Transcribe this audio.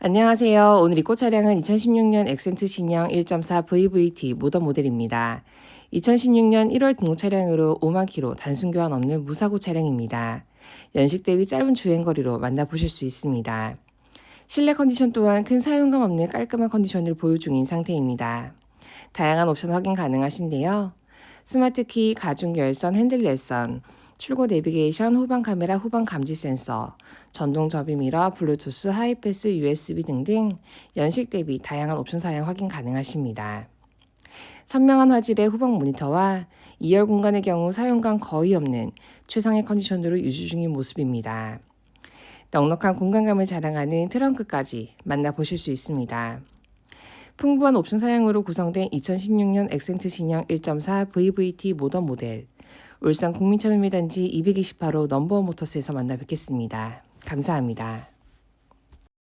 안녕하세요. 오늘 입고 차량은 2016년 엑센트 신형 1.4 VVT 모던 모델입니다. 2016년 1월 등록 차량으로 5만 킬로 단순 교환 없는 무사고 차량입니다. 연식 대비 짧은 주행 거리로 만나보실 수 있습니다. 실내 컨디션 또한 큰 사용감 없는 깔끔한 컨디션을 보유 중인 상태입니다. 다양한 옵션 확인 가능하신데요. 스마트 키, 가중 열선, 핸들 열선, 출고 내비게이션, 후방 카메라, 후방 감지 센서, 전동 접이 미러, 블루투스, 하이패스, USB 등등 연식 대비 다양한 옵션 사양 확인 가능하십니다. 선명한 화질의 후방 모니터와 2열 공간의 경우 사용감 거의 없는 최상의 컨디션으로 유지 중인 모습입니다. 넉넉한 공간감을 자랑하는 트렁크까지 만나보실 수 있습니다. 풍부한 옵션 사양으로 구성된 2016년 엑센트 신형 1.4 VVT 모던 모델 울산 국민차매매단지 228호 넘버원 모터스에서 만나 뵙겠습니다. 감사합니다.